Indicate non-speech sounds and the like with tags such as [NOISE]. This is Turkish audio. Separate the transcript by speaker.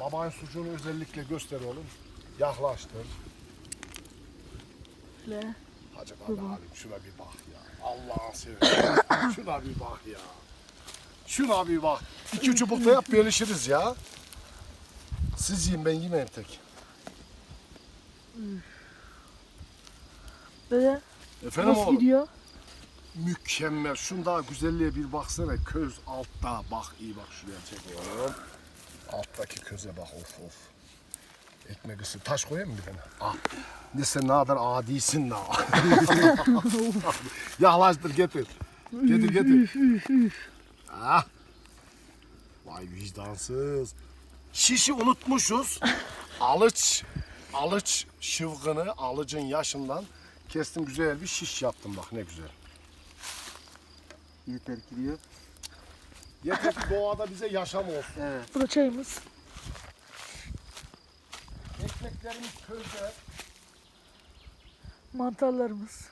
Speaker 1: Babanın sucuğunu özellikle göster oğlum. Yaklaştır.
Speaker 2: Şöyle.
Speaker 1: Acaba da halim şuna bir bak ya. Allah'ın seversen. şuna bir bak ya. Şuna bir bak. İki çubukta yap bölüşürüz ya. Siz yiyin ben yemeyeyim tek.
Speaker 2: Böyle
Speaker 1: Efendim
Speaker 2: nasıl
Speaker 1: oğlum?
Speaker 2: gidiyor?
Speaker 1: Mükemmel. Şunda güzelliğe bir baksana. Köz altta. Bak iyi bak şuraya çek oğlum. Alttaki köze bak of of. Ekmek ısı. Taş koyayım mı bir tane? Ah. Ne sen ne kadar adisin la. [LAUGHS] Yaklaştır getir. Getir getir. Ah. Vay vicdansız. Şişi unutmuşuz. Alıç. Alıç şıvgını alıcın yaşından kestim güzel bir şiş yaptım bak ne güzel.
Speaker 3: Yeter ki diyor.
Speaker 1: Yeter ki doğada bize yaşam olsun.
Speaker 3: Evet.
Speaker 2: Bu da çayımız.
Speaker 1: Ekmeklerimiz közde.
Speaker 2: Mantarlarımız.